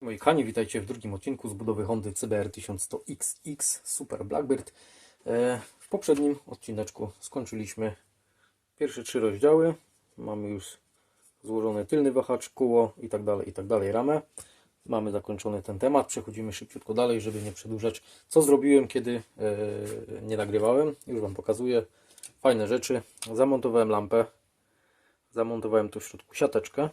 Moi kochani, witajcie w drugim odcinku z budowy Hondy CBR 1100XX Super Blackbird. E, W poprzednim odcineczku skończyliśmy pierwsze trzy rozdziały. Mamy już złożony tylny wahacz, kóło i tak dalej, i tak dalej, ramę. Mamy zakończony ten temat. Przechodzimy szybciutko dalej, żeby nie przedłużać. Co zrobiłem, kiedy e, nie nagrywałem? Już Wam pokazuję. Fajne rzeczy. Zamontowałem lampę. Zamontowałem tu w środku siateczkę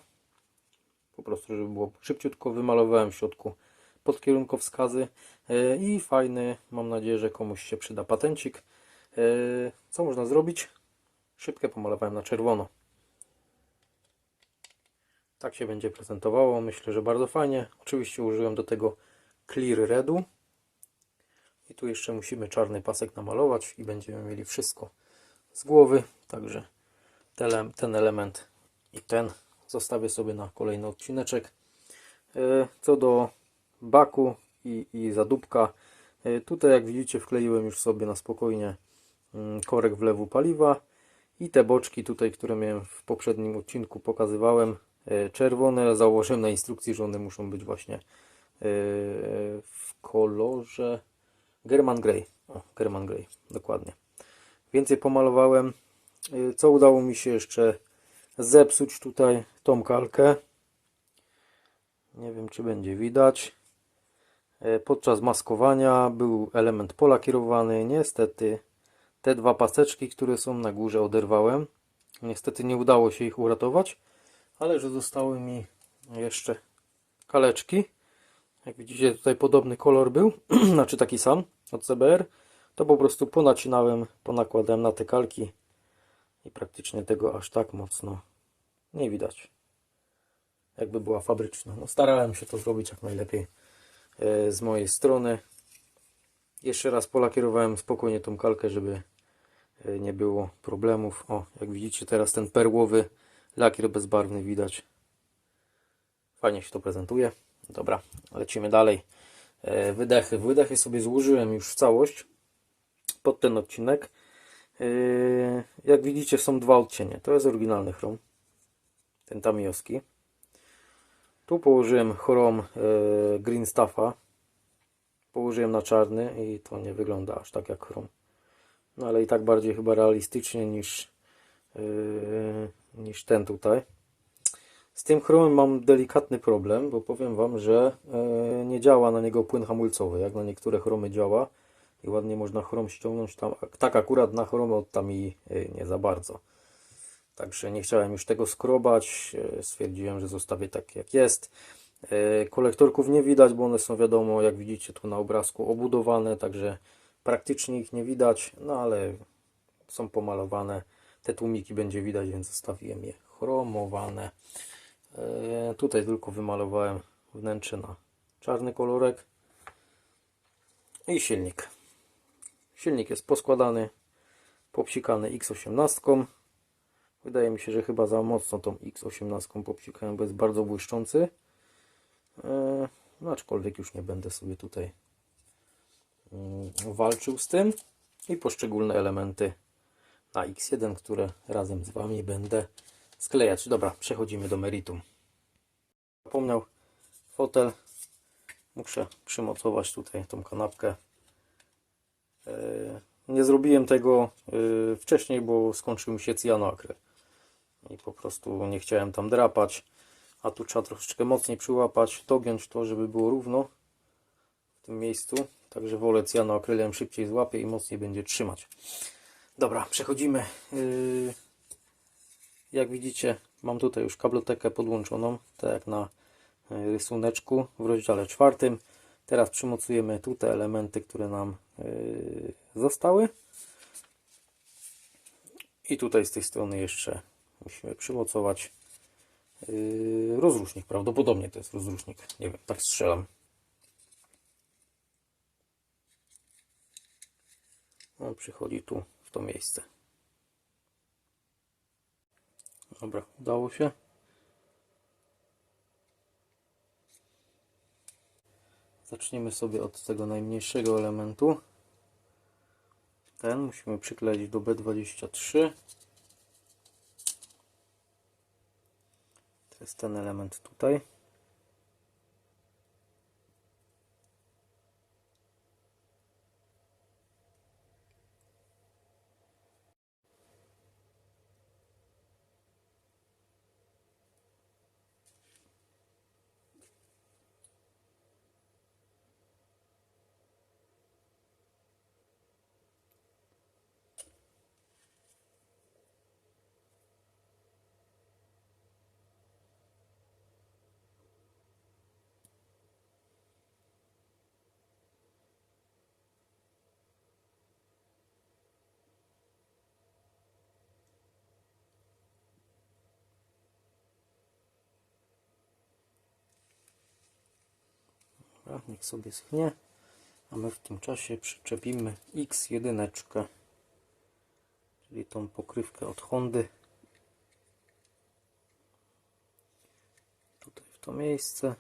po prostu, żeby było szybciutko. Wymalowałem w środku podkierunkowskazy e, i fajny, mam nadzieję, że komuś się przyda patencik. E, Co można zrobić? Szybkę pomalowałem na czerwono. Tak się będzie prezentowało. Myślę, że bardzo fajnie. Oczywiście użyłem do tego Clear Redu. I tu jeszcze musimy czarny pasek namalować i będziemy mieli wszystko z głowy. Także ten, element i ten zostawię sobie na kolejny odcineczek. E, Co do baku i, i zadupka, e, tutaj jak widzicie wkleiłem już sobie na spokojnie mm, korek wlewu paliwa i te boczki tutaj, które miałem w poprzednim odcinku pokazywałem, e, czerwone, założyłem na instrukcji, że one muszą być właśnie w kolorze German Grey. O, German Grey, dokładnie. Więcej pomalowałem. E, Co udało mi się jeszcze zepsuć tutaj tą kalkę. Nie wiem, czy będzie widać. E, Podczas maskowania był element polakierowany. Niestety te dwa paseczki, które są na górze oderwałem. Niestety nie udało się ich uratować, ale że zostały mi jeszcze kaleczki. Jak widzicie tutaj podobny kolor był, znaczy taki sam od CBR. To po prostu ponacinałem, ponakładałem na te kalki i praktycznie tego aż tak mocno nie widać. Jakby była fabryczna. No, starałem się to zrobić jak najlepiej e, z mojej strony. Jeszcze raz polakierowałem spokojnie tą kalkę, żeby e, nie było problemów. O, jak widzicie teraz ten perłowy lakier bezbarwny widać. Fajnie się to prezentuje. Dobra, lecimy dalej. E, Wydechy. Wydechy sobie złożyłem już w całość pod ten odcinek. E, Jak widzicie są dwa odcienie. To jest oryginalny chrom. Ten tamiowski. Tu położyłem chrom e, Green Staffa. Położyłem na czarny i to nie wygląda aż tak jak chrom. No ale i tak bardziej chyba realistycznie niż, e, niż ten tutaj. Z tym chromem mam delikatny problem, bo powiem Wam, że nie działa na niego płyn hamulcowy, jak na niektóre chromy działa i ładnie można chrom ściągnąć tam, tak akurat na chromy od tam i e, nie za bardzo. Także nie chciałem już tego skrobać, e, stwierdziłem, że zostawię tak jak jest. E, Kolektorków nie widać, bo one są wiadomo, jak widzicie tu na obrazku obudowane, także praktycznie ich nie widać, no ale są pomalowane. Te tłumiki będzie widać, więc zostawiłem je chromowane. Tutaj tylko wymalowałem wnętrze na czarny kolorek i silnik. Silnik jest poskładany, popsikany X18. Wydaje mi się, że chyba za mocno tą X18 popsikałem, bo jest bardzo błyszczący. No aczkolwiek już nie będę sobie tutaj mm, walczył z tym. I poszczególne elementy na X1, które razem z Wami będę sklejać. Dobra, przechodzimy do meritum. Zapomniał fotel. Muszę przymocować tutaj tą kanapkę. E, Nie zrobiłem tego e, wcześniej, bo skończył mi się cyjanoakryl. I po prostu nie chciałem tam drapać. A tu trzeba troszeczkę mocniej przyłapać, dogiąć to, żeby było równo w tym miejscu. Także wolę cyjanoakrylem szybciej złapie i mocniej będzie trzymać. Dobra, przechodzimy. Yy, Jak widzicie, mam tutaj już kablotekę podłączoną, tak jak na rysuneczku w rozdziale czwartym. Teraz przymocujemy tu te elementy, które nam y, zostały. I tutaj z tej strony jeszcze musimy przymocować y, rozrusznik. Prawdopodobnie to jest rozrusznik. Nie wiem, tak strzelam. On przychodzi tu, w to miejsce. Dobra, udało się. Zaczniemy sobie od tego najmniejszego elementu. Ten musimy przykleić do B23. To jest ten element tutaj. Niech sobie schnie. A my w tym czasie przyczepimy X1, czyli tą pokrywkę od Hondy. Tutaj w to miejsce.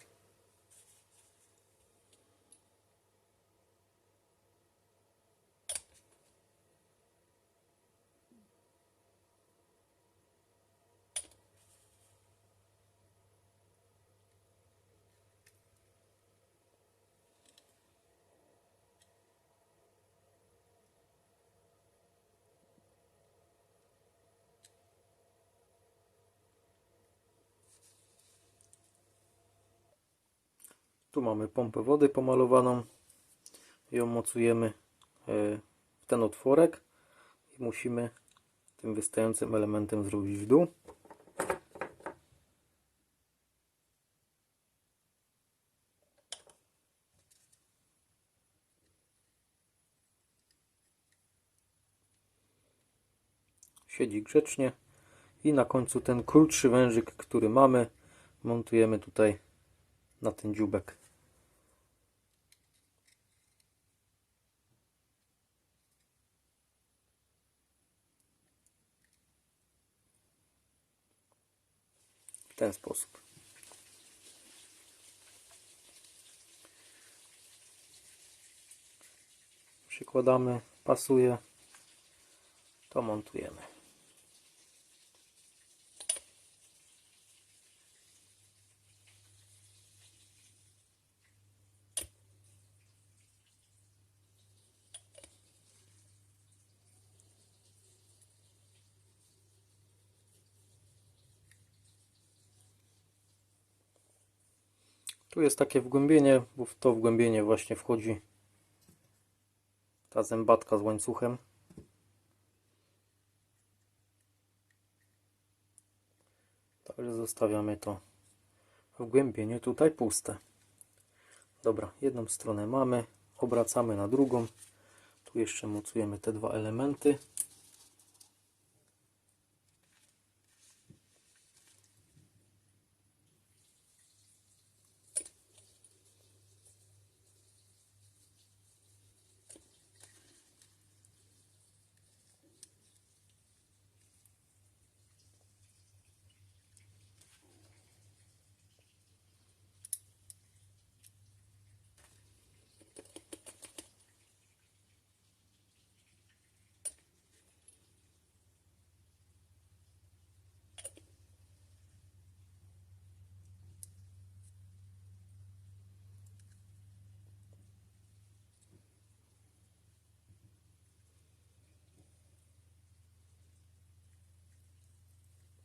Tu mamy pompę wody pomalowaną. Ją mocujemy e, w ten otworek i musimy tym wystającym elementem zrobić w dół. Siedzi grzecznie i na końcu ten krótszy wężyk, który mamy, montujemy tutaj na ten dziubek. Ten sposób. Przykładamy, pasuje, to montujemy. Tu jest takie wgłębienie, bo w to wgłębienie właśnie wchodzi ta zębatka z łańcuchem. Także zostawiamy to wgłębienie tutaj puste. Dobra, jedną stronę mamy, obracamy na drugą. Tu jeszcze mocujemy te dwa elementy.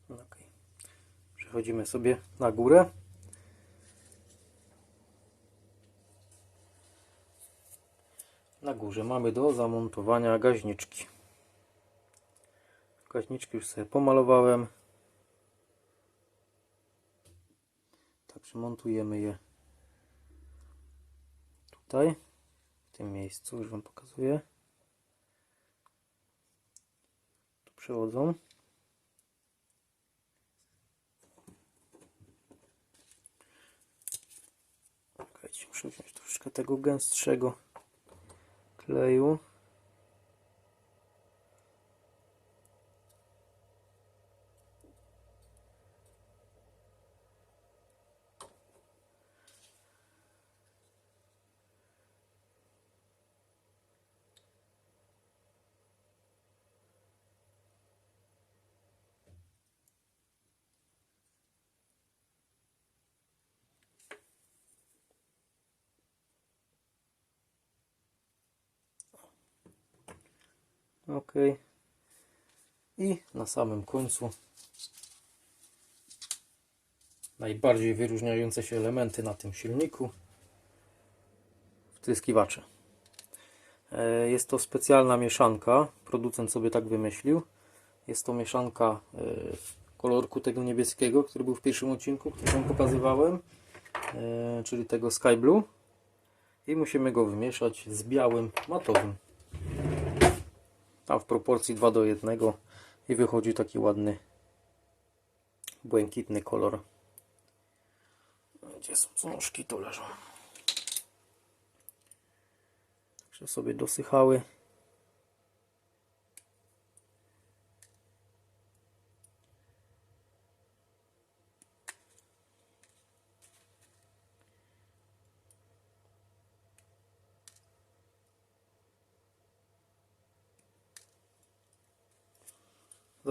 Ok. Przechodzimy sobie na górę. Na górze mamy do zamontowania gaźniczki. Gaźniczki już sobie pomalowałem. Także montujemy je tutaj, w tym miejscu, już Wam pokazuję. Tu przechodzą. Czekajcie, muszę wziąć troszeczkę tego gęstszego kleju. Ok i na samym końcu najbardziej wyróżniające się elementy na tym silniku. Wtryskiwacze. E, jest to specjalna mieszanka. Producent sobie tak wymyślił. Jest to mieszanka e, kolorku tego niebieskiego, który był w pierwszym odcinku, który Wam pokazywałem, e, czyli tego Sky Blue. I musimy go wymieszać z białym matowym. Tam w proporcji 2 do 1 i wychodzi taki ładny błękitny kolor. Gdzie są cążki? Tu leżą. Także sobie dosychały.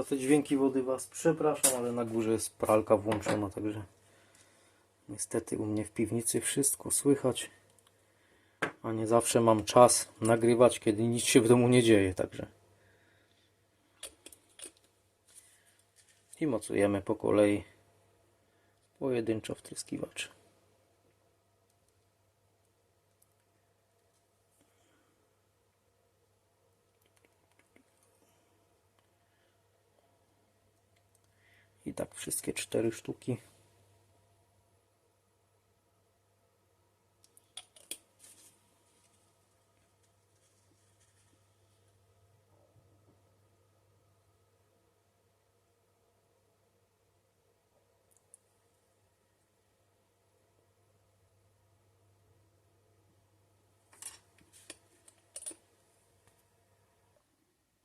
Te dźwięki wody Was przepraszam, ale na górze jest pralka włączona, także niestety u mnie w piwnicy wszystko słychać. A nie zawsze mam czas nagrywać, kiedy nic się w domu nie dzieje, także. I mocujemy po kolei pojedynczo wtryskiwacz. I tak wszystkie cztery sztuki.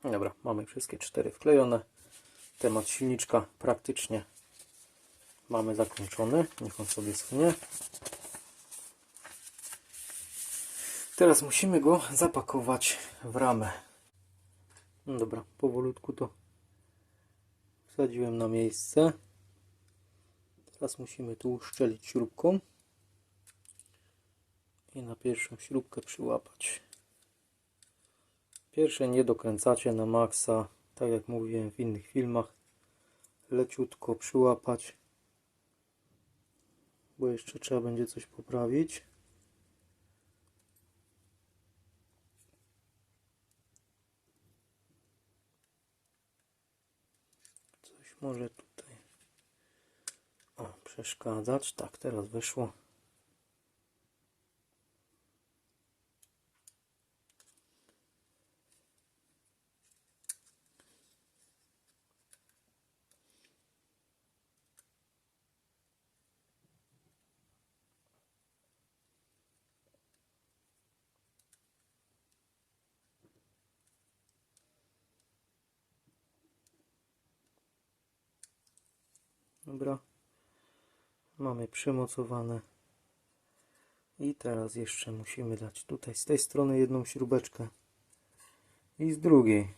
Dobra, mamy wszystkie cztery wklejone. Temat silniczka praktycznie mamy zakończony. Niech on sobie schnie. Teraz musimy go zapakować w ramę. No dobra, powolutku to wsadziłem na miejsce. Teraz musimy tu uszczelić śrubką i na pierwszą śrubkę przyłapać. Pierwsze nie dokręcacie na maksa, tak jak mówiłem w innych filmach. Leciutko przyłapać, bo jeszcze trzeba będzie coś poprawić. Coś może tutaj o, przeszkadzać. Tak, teraz wyszło. Dobra. Mamy przymocowane. I teraz jeszcze musimy dać tutaj z tej strony jedną śrubeczkę i z drugiej.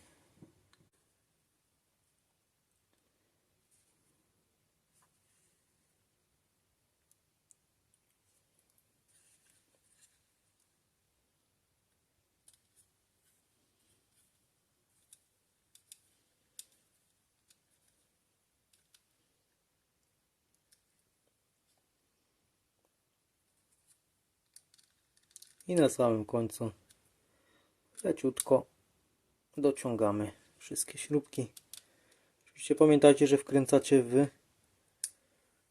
I na samym końcu leciutko dociągamy wszystkie śrubki. Oczywiście pamiętajcie, że wkręcacie w,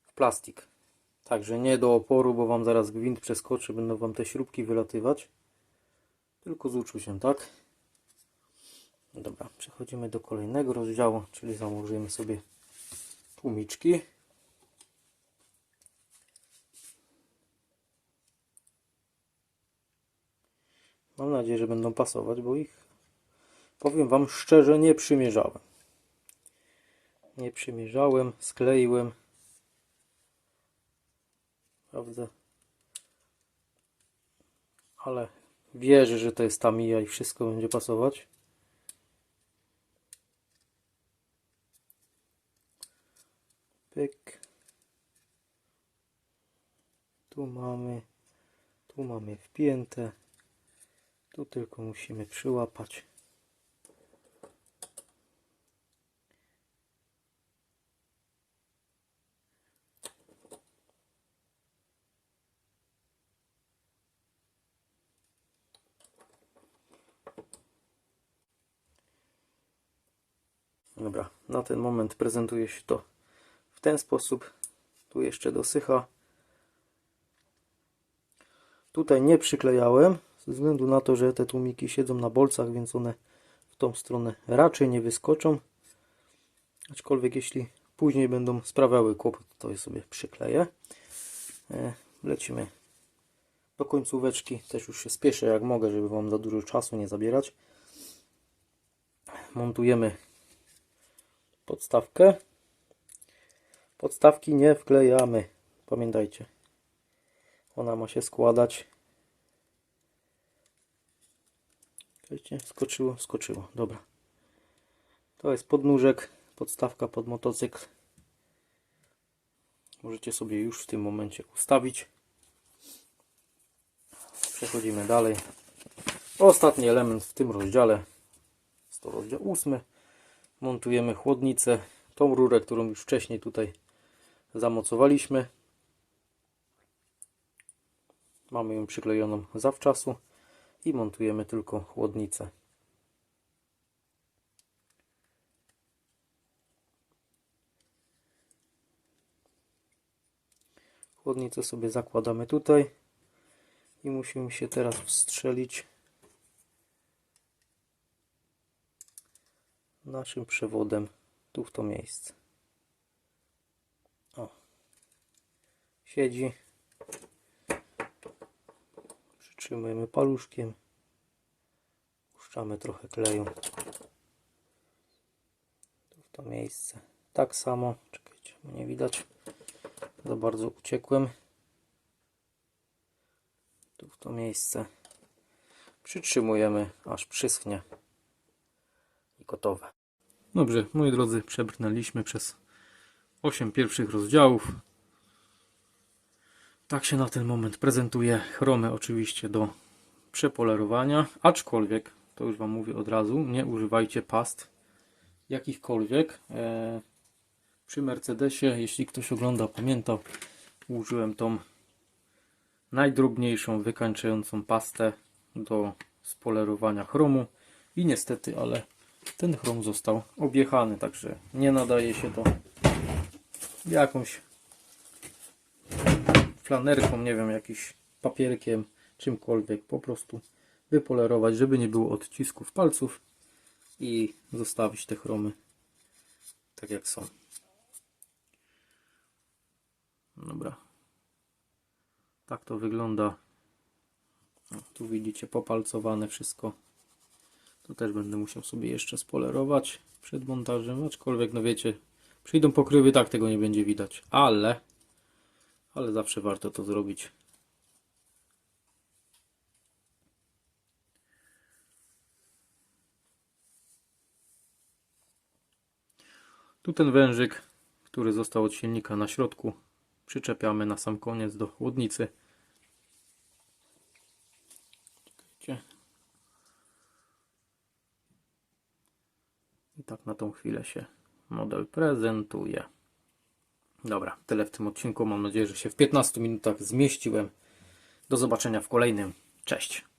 w plastik. Także nie do oporu, bo Wam zaraz gwint przeskoczy, będą Wam te śrubki wylatywać. Tylko z uczuciem, tak? Dobra, przechodzimy do kolejnego rozdziału, czyli założymy sobie tłumiczki. Nadzieję, że będą pasować, bo ich powiem Wam szczerze, nie przymierzałem. Nie przymierzałem, skleiłem. Prawda? Ale wierzę, że to jest Tamiya i wszystko będzie pasować. Pyk. Tu mamy, tu mamy wpięte. Tu tylko musimy przyłapać. Dobra, na ten moment prezentuje się to w ten sposób. Tu jeszcze dosycha. Tutaj nie przyklejałem, ze względu na to, że te tłumiki siedzą na bolcach, więc one w tą stronę raczej nie wyskoczą. Aczkolwiek jeśli później będą sprawiały kłopot, to je sobie przykleję. E, Lecimy do końcóweczki. Też już się spieszę jak mogę, żeby Wam za dużo czasu nie zabierać. Montujemy podstawkę. Podstawki nie wklejamy. Pamiętajcie. Ona ma się składać. Wiecie, skoczyło, skoczyło. Dobra. To jest podnóżek, podstawka pod motocykl. Możecie sobie już w tym momencie ustawić. Przechodzimy dalej. Ostatni element w tym rozdziale. Jest to rozdział ósmy. Montujemy chłodnicę. Tą rurę, którą już wcześniej tutaj zamocowaliśmy. Mamy ją przyklejoną zawczasu i montujemy tylko chłodnicę. Chłodnicę sobie zakładamy tutaj i musimy się teraz wstrzelić naszym przewodem tu w to miejsce. O. Siedzi. Przytrzymujemy paluszkiem. Puszczamy trochę kleju. W to miejsce. Tak samo. Czekajcie, nie widać. Za bardzo uciekłem. Tu w to miejsce. Przytrzymujemy aż przyschnie. I gotowe. Dobrze, moi drodzy, przebrnęliśmy przez 8 pierwszych rozdziałów. Tak się na ten moment prezentuje chromy oczywiście do przepolerowania, aczkolwiek, to już Wam mówię od razu, nie używajcie past jakichkolwiek. E, przy Mercedesie, jeśli ktoś ogląda, pamiętał, użyłem tą najdrobniejszą, wykańczającą pastę do spolerowania chromu i niestety, ale ten chrom został objechany, także nie nadaje się do jakąś flanerką, nie wiem, jakimś papierkiem, czymkolwiek, po prostu wypolerować, żeby nie było odcisków palców i zostawić te chromy tak jak są. Dobra. Tak to wygląda. Tu widzicie popalcowane wszystko. To też będę musiał sobie jeszcze spolerować przed montażem, aczkolwiek no wiecie, przyjdą pokrywy, tak tego nie będzie widać, ale ale zawsze warto to zrobić. Tu ten wężyk, który został od silnika na środku, przyczepiamy na sam koniec do chłodnicy. Czekajcie. I tak na tą chwilę się model prezentuje. Dobra, tyle w tym odcinku. Mam nadzieję, że się w 15 minutach zmieściłem. Do zobaczenia w kolejnym. Cześć.